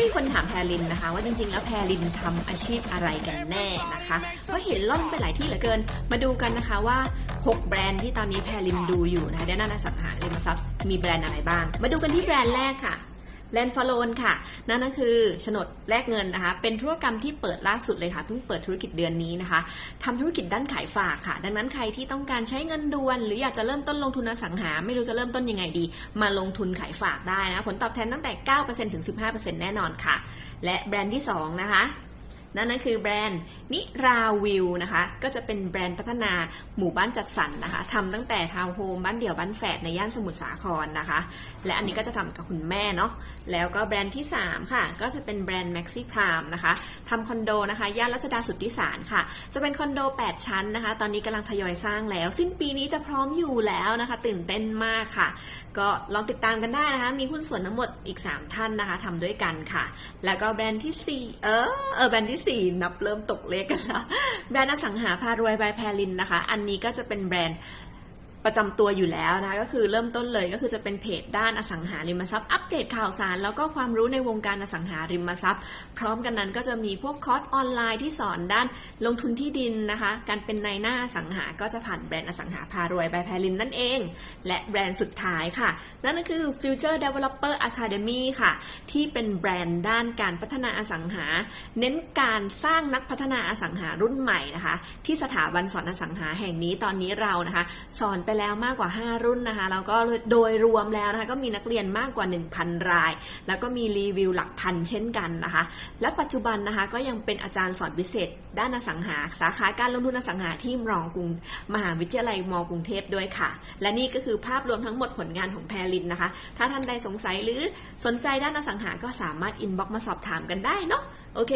มีคนถามแพรลินนะคะ ว่าจริงๆ แล้วแพรลินทำอาชีพอะไรกันแน่นะคะเพราะเห็นล่อนไปหลายที่เหลือเกิน มาดูกันนะคะว่า 6 แบรนด์ที่ตอนนี้แพรลินดูอยู่นะคะด้านหน้าอสังหาริมทรัพย์มีแบรนด์อะไรบ้าง มาดูกันที่แบรนด์แรกค่ะ แลนฟอโลนค่ะ นั่นก็คือโฉนดแลกเงินนะคะ เป็นธุรกรรมที่เปิดล่าสุดเลยค่ะเพิ่งเปิดธุรกิจเดือนนี้นะคะทำธุรกิจด้านขายฝากค่ะ ดังนั้นใครที่ต้องการใช้เงินด่วน หรืออยากจะเริ่มต้นลงทุนอสังหา ไม่รู้จะเริ่มต้นยังไงดี มาลงทุนขายฝากได้นะผลตอบแทนตั้งแต่ 9%ถึง 15%แน่นอนค่ะ และแบรนด์ที่2นะคะ นั่นก็คือแบรนด์นิราวิวนะคะ ก็จะเป็นแบรนด์พัฒนาหมู่บ้านจัดสรรนะคะทำตั้งแต่ทาวน์โฮมบ้านเดี่ยวบ้านแฝดในย่านสมุทรสาครนะคะ และอันนี้ก็จะทำกับคุณแม่เนาะแล้วก็แบรนด์ที่ 3 ค่ะ ก็จะเป็นแบรนด์ Maxi Prime นะคะทำคอนโดนะคะ ย่านรัชดาสุทธิสารค่ะ จะเป็นคอนโด 8 ชั้นนะคะ ตอนนี้กำลังทยอยสร้างแล้ว สิ้นปีนี้จะพร้อมอยู่แล้วนะคะ ตื่นเต้นมากค่ะ ก็ลองติดตามกันได้นะคะ มีหุ้นส่วนทั้งหมดอีก 3 ท่านนะคะทำด้วยกันค่ะ แล้วก็แบรนด์ที่4เออเออแบรนด์ที่4นับเริ่มตกเลขกันแล้วแบรนด์อสังหาพารวยบายแพรลินนะคะ อันนี้ก็จะเป็นแบรนด์ ประจำตัวอยู่แล้วนะคะก็คือเริ่มต้นเลยก็คือจะเป็นเพจด้านอสังหาริมทรัพย์อัปเดตข่าวสาร แล้วก็ความรู้ในวงการอสังหาริมทรัพย์ พร้อมกันนั้นก็จะมีพวกคอร์สออนไลน์ที่สอนด้านลงทุนที่ดินนะคะ การเป็นนายหน้าอสังหาก็จะผ่านแบรนด์อสังหาพารวยบายแพรลินนั่นเอง และแบรนด์สุดท้ายค่ะ นั่นก็คือ Future Developer Academy ค่ะ ที่เป็นแบรนด์ด้านการพัฒนาอสังหา เน้นการสร้างนักพัฒนาอสังหารุ่นใหม่นะคะ ที่สถาบันสอนอสังหาแห่งนี้ตอนนี้เรานะคะสอนไปแล้วมากกว่า 5 รุ่นนะคะแล้วก็โดยรวมแล้วนะคะก็มีนักเรียนมากกว่า 1,000 ราย แล้วก็มีรีวิวหลักพันเช่นกันนะคะ และปัจจุบันนะคะก็ยังเป็นอาจารย์สอนพิเศษ ด้านอสังหา สาขาการลงทุนอสังหาที่มรองกรุงมหาวิทยาลัยมกรุงเทพด้วยค่ะ และนี่ก็คือภาพรวมทั้งหมดผลงานของแพรลินนะคะ ถ้าท่านใดสงสัยหรือสนใจด้านอสังหาก็สามารถอินบ็อกมาสอบถามกันได้เนาะโอเค